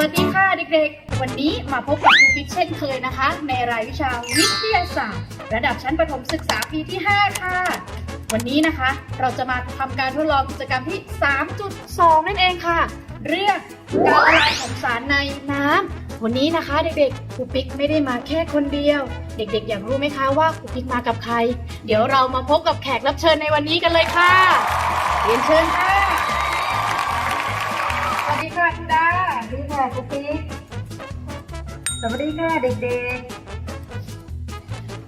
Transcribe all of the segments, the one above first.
วัสดีค่ะเด็กๆ วันนี้มาพบกับครูปิ๊กเช่นเคยนะคะ ในรายวิชาวิทยาศาสตร์ ระดับชั้นประถมศึกษาปีที่ 5 ค่ะ วันนี้นะคะ เราจะมาทำการทดลองกิจกรรมที่ 3.2 นั่นเองค่ะ เรื่องการละลายของสารในน้ำวันนี้นะคะเด็กๆครูปิ๊กไม่ได้มาแค่คนเดียว เด็กๆ อยากรู้ไหมคะว่าครูปิ๊กมากับใคร เดี๋ยวเรามาพบกับแขกรับเชิญในวันนี้กันเลยค่ะเรียนเชิญค่ะสวัสดีค่ะคุณดา ค่ะคุณปิ๊กสวัสดีค่ะเด็ก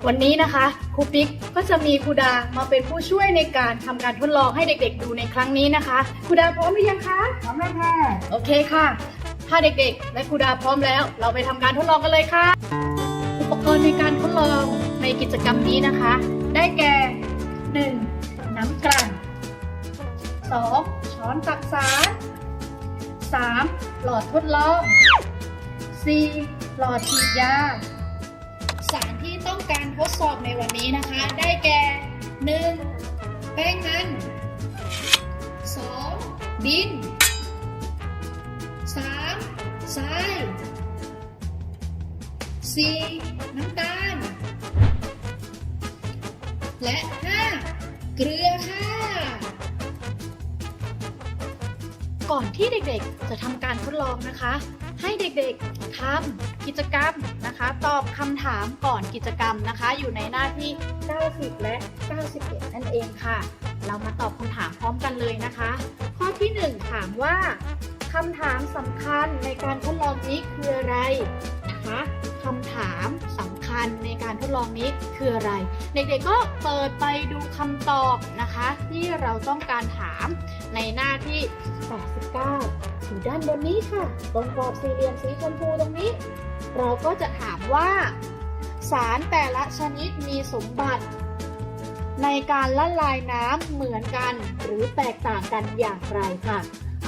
วันนี้นะคะครูปิ๊กก็จะมีครูดามาเป็นผู้ช่วยในการทำการทดลองให้เด็กๆดูในครั้งนี้นะคะครูดาพร้อมหรือยังคะๆพร้อมแล้วค่ะโอเคค่ะ ถ้าเด็กๆ และครูดาพร้อมแล้ว เราไปทำการทดลองกันเลยค่ะ อุปกรณ์ในการทดลองในกิจกรรมนี้นะคะ ได้แก่ 1. น้ำกลั่น 2. ช้อนตักสาร 3. หลอดทดลอง 4. หลอดฉีดยา สารที่ต้องการทดสอบในวันนี้นะคะ ได้แก่ 1. แป้งมัน 2. ดิน 3. ทราย 4. น้ำตาล และ 5. เกลือค่ะ ก่อนที่เด็กๆ จะทำการทดลองนะคะ ให้เด็กๆทำกิจกรรมนะคะ ตอบคำถามก่อนกิจกรรมนะคะ อยู่ในหน้าที่ 90 และ 91 นั่นเองค่ะ เรามาตอบคำถามพร้อมกันเลยนะคะ ข้อที่ 1 ถามว่า คำถามสำคัญในการทดลองนี้คืออะไรนะคะคำถามสำคัญในการทดลองนี้คืออะไร เด็กๆก็เปิดไปดูคำตอบนะคะ ที่เราต้องการถามในหน้าที่ 89อยู่ด้านบนนี้ค่ะ ตรงกรอบสี่เหลี่ยมสีชมพูตรงนี้ เราก็จะถามว่า สารแต่ละชนิดมีสมบัติในการละลายน้ำเหมือนกันหรือแตกต่างกันอย่างไรค่ะ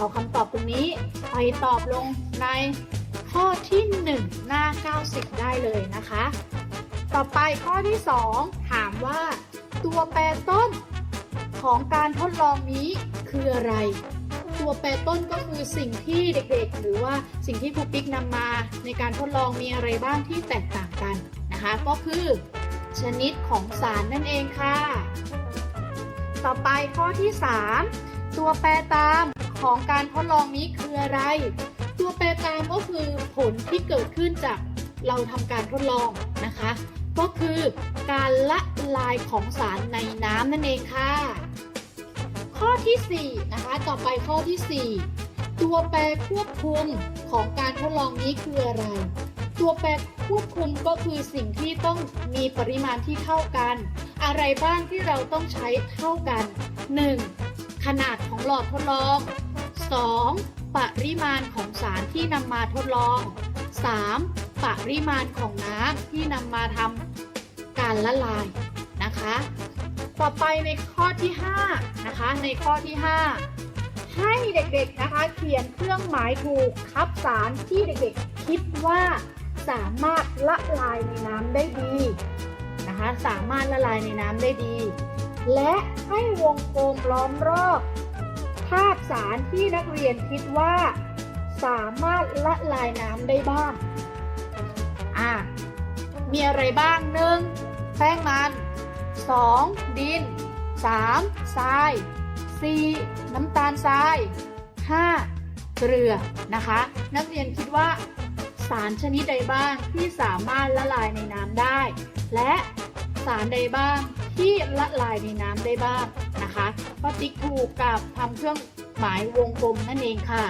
เอาคำตอบตรงนี้ไปตอบลงในข้อที่ 1 หน้า 90 ได้เลยนะคะ ต่อไปข้อที่ 2 ถามว่าตัวแปรต้นของการทดลองนี้คืออะไร ตัวแปรต้นก็คือสิ่งที่เด็กๆ หรือว่าสิ่งที่ครูปิ๊กนำมาในการทดลองมีอะไรบ้างที่แตกต่างกันนะคะ ก็คือชนิดของสารนั่นเองค่ะ ต่อไปข้อที่ 3 ตัวแปรตาม ของการทดลองนี้คืออะไร ตัวแปรตามก็คือผลที่เกิดขึ้นจากเราทำการทดลองนะคะ ก็คือการละลายของสารในน้ำนั่นเองค่ะ ข้อที่ 4 นะคะ ต่อไปข้อที่ 4 ตัวแปรควบคุมของการทดลองนี้คืออะไร ตัวแปรควบคุมก็คือสิ่งที่ต้องมีปริมาณที่เท่ากัน อะไรบ้างที่เราต้องใช้เท่ากัน 1. ขนาดของหลอดทดลอง 2. ปริมาณของสารที่นำมาทดลอง 3. ปริมาณของน้ำที่นำมาทำการละลายนะคะ ต่อไปในข้อที่5นะคะ ในข้อที่ 5 ให้เด็กๆนะคะเขียนเครื่องหมายถูกทับสารที่เด็กๆ คิดว่าสามารถละลายในน้ำได้ดีนะคะ สามารถละลายในน้ำได้ดี และให้วงกลมล้อมรอบ ภาพสารที่นักเรียนคิดว่าสามารถละลายน้ำได้บ้าง อะ มีอะไรบ้างหนึ่งแป้งมัน 2. ดิน 3. ทราย 4. น้ำตาลทราย 5. เกลือนะคะ นักเรียนคิดว่าสารชนิดใดบ้างที่สามารถละลายในน้ำได้ และสารใดบ้างที่ละลายในน้ำได้บ้าง นะคะก็ติ๊กถูกกับทำเครื่องหมายวงกลมนั่นเองค่ะ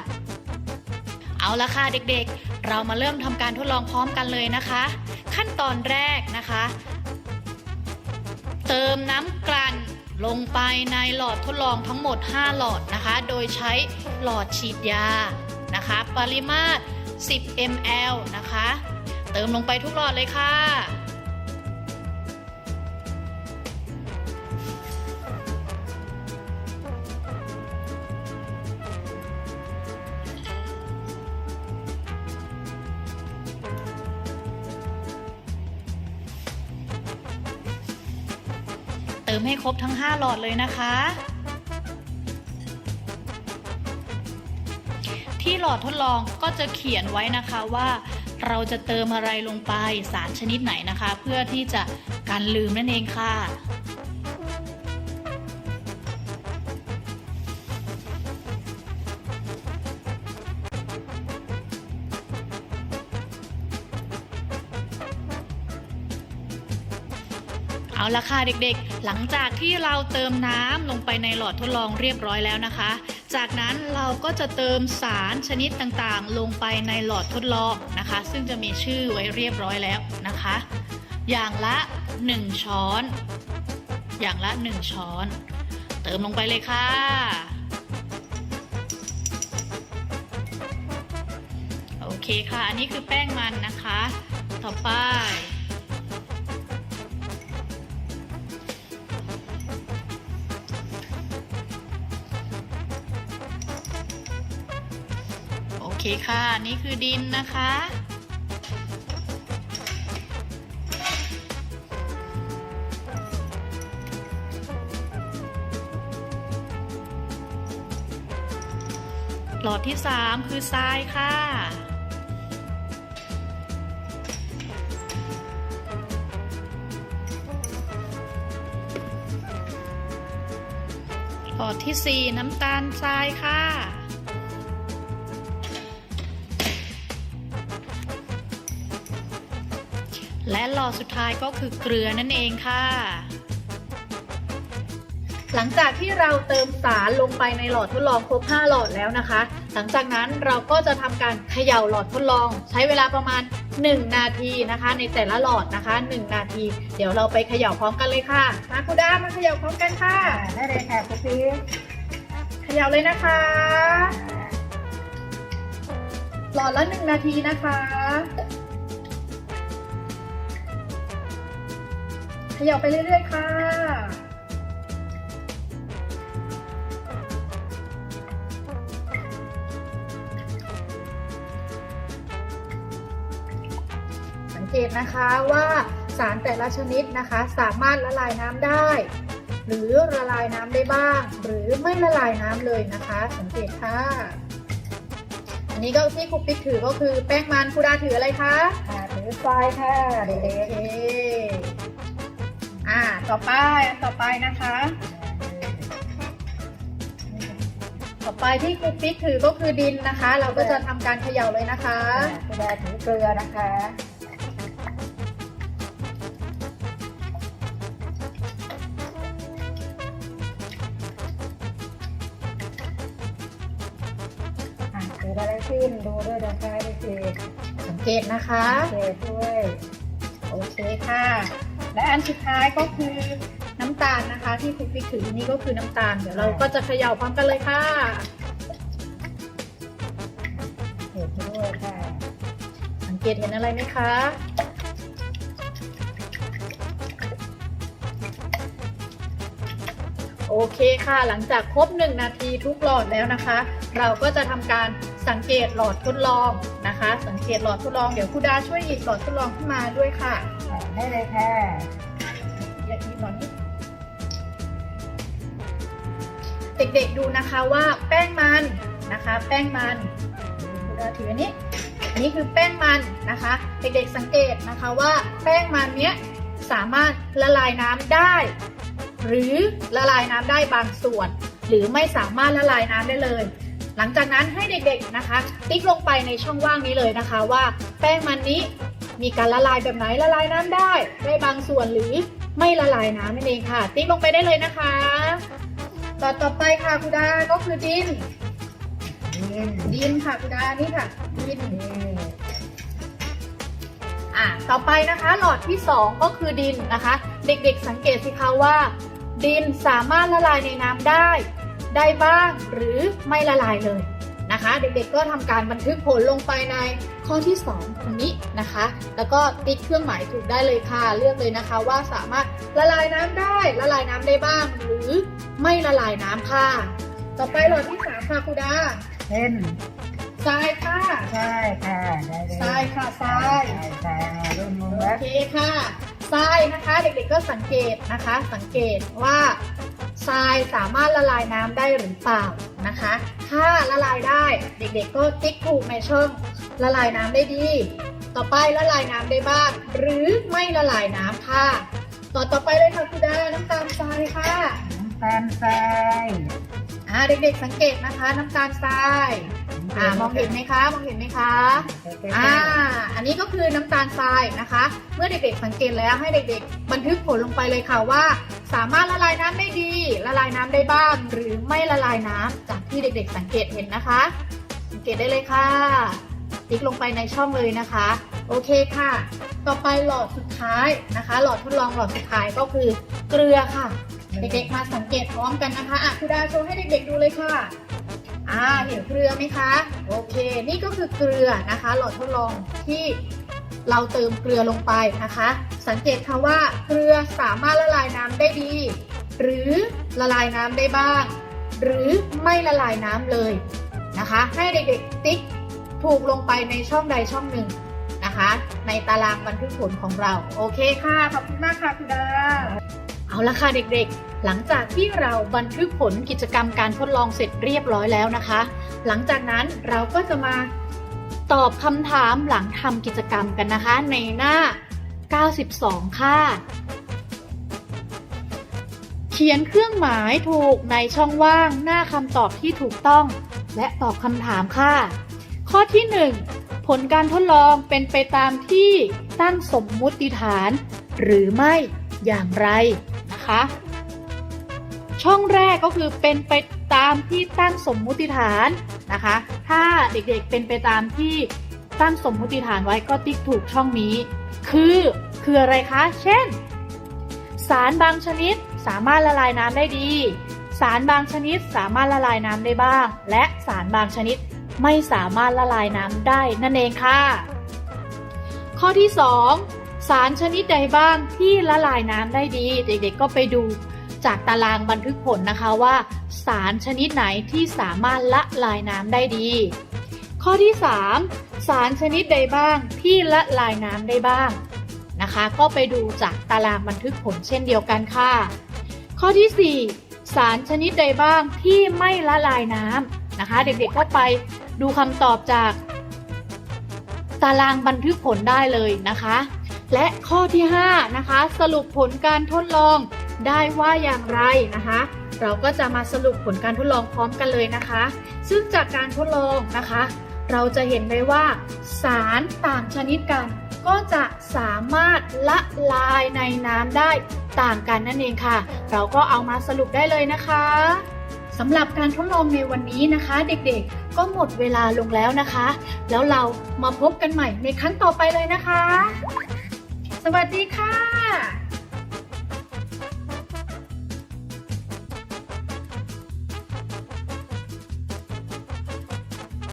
เอาละค่ะเด็กๆ เรามาเริ่มทำการทดลองพร้อมกันเลยนะคะ ขั้นตอนแรกนะคะ เติมน้ำกลั่นลงไปในหลอดทดลองทั้งหมด 5 หลอดนะคะ โดยใช้หลอดฉีดยานะคะ ปริมาตร 10 ml นะคะ เติมลงไปทุกหลอดเลยค่ะ ติมให้ครบทั้ง 5 หลอดเลยนะคะ ที่หลอดทดลองก็จะเขียนไว้นะคะว่า เราจะเติมอะไรลงไปสารชนิดไหนนะคะ เพื่อที่จะกันลืมนั่นเองค่ะ ละค่ะเด็กๆ หลังจากที่เราเติมน้ำลงไปในหลอดทดลองเรียบร้อยแล้วนะคะ จากนั้นเราก็จะเติมสารชนิดต่างๆ ลงไปในหลอดทดลองนะคะ ซึ่งจะมีชื่อไว้เรียบร้อยแล้วนะคะ อย่างละ 1 ช้อน อย่างละ 1 ช้อน เติมลงไปเลยค่ะ โอเคค่ะ อันนี้คือแป้งมันนะคะ ต่อไป เคค่ะ นี่คือดินนะคะ หลอดที่3คือทรายค่ะหลอดที่4น้ำตาลทรายค่ะ และหลอดสุดท้ายก็คือเกลือนั่นเองค่ะ หลังจากที่เราเติมสารลงไปในหลอดทดลองครบ 5 หลอดแล้วนะคะ หลังจากนั้นเราก็จะทำการเขย่าหลอดทดลอง ใช้เวลาประมาณ 1 นาทีนะคะ ในแต่ละหลอดนะคะ 1 นาที เดี๋ยวเราไปเขย่าพร้อมกันเลยค่ะ มาคุณดามาเขย่าพร้อมกันค่ะอ่าได้เลยค่ะคุณปิ๊กเขย่าเลยนะคะ หลอดละ 1 นาทีนะคะ ขย่าไปเรื่อยๆค่ะ สังเกตนะคะว่าสารแต่ละชนิดนะคะสามารถละลายน้ำได้ หรือละลายน้ำได้บ้าง หรือไม่ละลายน้ำเลยนะคะ สังเกตค่ะ อันนี้ก็ที่ครูปิ๊กถือก็คือแป้งมันครูดาถืออะไรคะอ่าถือทรายค่ะเด็โอกเค อ่า ต่อไปอันต่อไปนะคะ ต่อไปที่ครูปิ๊กถือก็คือดินนะคะ เราก็จะทำการเขย่าเลยนะคะๆอ่าคุณดาถือเกลือนะคะอ่าเกิดอะไรขึ้นดูด้วยนะคะเด็กสังเกตนะคะๆเกิดด้วย โอเคค่ะ และอันสุดท้ายก็คือน้ำตาลนะคะ ที่ครูปิ๊กถือนี่ก็คือน้ำตาล เดี๋ยวเราก็จะเขย่าพร้อมกันเลยค่ะเกิดด้วยค่ะ สังเกตเห็นอะไรไหมคะโอเคค่ะ หลังจากครบ 1 นาทีทุกหลอดแล้วนะคะ เราก็จะทำการสังเกตหลอดทดลอง นะคะ สังเกตหลอดทดลองเดี๋ยวครูดาช่วยหยิบหลอดทดลองขึ้นมาด้วยค่ะอ่าได้เลยค่ะอย่าหยิบหลอดนี้เด็กๆดูนะคะว่าแป้งมันนะคะ แป้งมันครูดาถืออันนี้อันนี้คือแป้งมันนะคะ เด็กๆสังเกตนะคะว่าแป้งมันเนี้ยสามารถละลายน้ำได้ หรือละลายน้ำได้บางส่วน หรือไม่สามารถละลายน้ำได้เลย หลังจากนั้นให้เด็กๆนะคะ ติ๊กลงไปในช่องว่างนี้เลยนะคะว่า แป้งมันนี้มีการละลายแบบไหนละลายน้ำได้ ได้บางส่วนหรือไม่ละลายน้ำนั่นเองค่ะ ติ๊กลงไปได้เลยนะคะต่อต่อไปค่ะคุณดาก็คือดินดินค่ะคุณดานี่ค่ะดินอะต่อไปนะคะหลอดที่ 2 ก็คือดินนะคะ เด็กๆสังเกตสิคะว่า ดินสามารถละลายในน้ำได้ ได้บ้างหรือไม่ละลายเลยนะคะ เด็กๆก็ทำการบันทึกผลลงไปในข้อที่2ตรงนี้นะคะ แล้วก็ติ๊กเครื่องหมายถูกได้เลยค่ะเลือกเลยนะคะ ว่าสามารถละลายน้ำได้ละลายน้ำได้บ้าง หรือไม่ละลายน้ำค่ะ ต่อไปหลอดที่3ค่ะครูดาเช่นทรายค่ะใช่ค่ะได้เลยทรายค่ะทรายใช่ใช่รุ่นมือโอแล้วเคค่ะทรายนะคะ เด็กๆก็สังเกตนะคะ สังเกตว่า ทรายสามารถละลายน้ำได้หรือเปล่านะคะ ถ้าละลายได้เด็กๆก็ติ๊กถูกในช่องละลายน้ำได้ดี ต่อไปละลายน้ำได้บ้าง หรือไม่ละลายน้ำค่ะ ต่อต่อไปเลยค่ะคุณดาน้ำตาลทรายค่ะน้ำตาลทรายอ่าเด็กๆสังเกตนะคะน้ำตาลทราย อ่ามองเห็นไหมคะ มองเห็นไหมคะ อ่า อันนี้ก็คือน้ำตาลทรายนะคะ เมื่อเด็กๆสังเกตแล้วให้เด็กๆ บันทึกผลลงไปเลยค่ะว่า สามารถละลายน้ำได้ดี ละลายน้ำได้บ้าง หรือไม่ละลายน้ำจากที่เด็ก ๆ สังเกตเห็นนะคะ สังเกตได้เลยค่ะ ติ๊กลงไปในช่องเลยนะคะ โอเคค่ะ ต่อไปหลอดสุดท้ายนะคะ หลอดทดลองหลอดสุดท้ายก็คือเกลือค่ะ เด็กๆมาสังเกตพร้อมกันนะคะอะคุณดาโชว์ให้เด็กๆดูเลยค่ะ อ่าเห็นเกลือไหมคะ โอเค นี่ก็คือเกลือนะคะ หลอดทดลองที่เราเติมเกลือลงไปนะคะ สังเกตค่ะว่าเกลือสามารถละลายน้ำได้ดี หรือละลายน้ำได้บ้าง หรือไม่ละลายน้ำเลยนะคะ ให้เด็กๆติ๊กถูกลงไปในช่องใดช่องหนึ่งนะคะ ในตารางบันทึกผลของเรา โอเคค่ะ ขอบคุณมากค่ะคุณดา เอาละค่ะเด็กๆ หลังจากที่เราบันทึกผลกิจกรรมการทดลองเสร็จเรียบร้อยแล้วนะคะ หลังจากนั้นเราก็จะมาตอบคำถามหลังทำกิจกรรมกันนะคะ ในหน้า 92 ค่ะ เขียนเครื่องหมายถูกในช่องว่างหน้าคำตอบที่ถูกต้อง และตอบคำถามค่ะ ข้อที่ 1 ผลการทดลองเป็นไปตามที่ตั้งสมมุติฐาน หรือไม่อย่างไร นะคะ ช่องแรกก็คือเป็นไปตามที่ตั้งสมมุติฐานนะคะ ถ้าเด็กๆเป็นไปตามที่ตั้งสมมุติฐานไว้ก็ติ๊กถูกช่องนี้ คือคืออะไรคะ เช่น สารบางชนิดสามารถละลายน้ำได้ดี สารบางชนิดสามารถละลายน้ำได้บ้าง และสารบางชนิดไม่สามารถละลายน้ำได้นั่นเองค่ะ ข้อที่ 2 สารชนิดใดบ้างที่ละลายน้ำได้ดี เด็กๆก็ไปดูจากตารางบันทึกผลนะคะว่า สารชนิดไหนที่สามารถละลายน้ำได้ดี ข้อที่ 3 สารชนิดใดบ้างที่ละลายน้ำได้บ้างนะคะ ก็ไปดูจากตารางบันทึกผลเช่นเดียวกันค่ะ ข้อที่ 4 สารชนิดใดบ้างที่ไม่ละลายน้ำนะคะ เด็กๆก็ไปดูคำตอบจาก ตารางบันทึกผลได้เลยนะคะ และข้อที่ 5 นะคะ สรุปผลการทดลองได้ว่าอย่างไรนะคะ เราก็จะมาสรุปผลการทดลองพร้อมกันเลยนะคะ ซึ่งจากการทดลองนะคะ เราจะเห็นได้ว่า สารต่างชนิดกัน ก็จะสามารถละลายในน้ำได้ต่างกันนั่นเองค่ะ เราก็เอามาสรุปได้เลยนะคะสำหรับการทดลองในวันนี้นะคะ เด็กๆ ก็หมดเวลาลงแล้วนะคะ แล้วเรามาพบกันใหม่ในครั้งต่อไปเลยนะคะ วัสดีค่ะ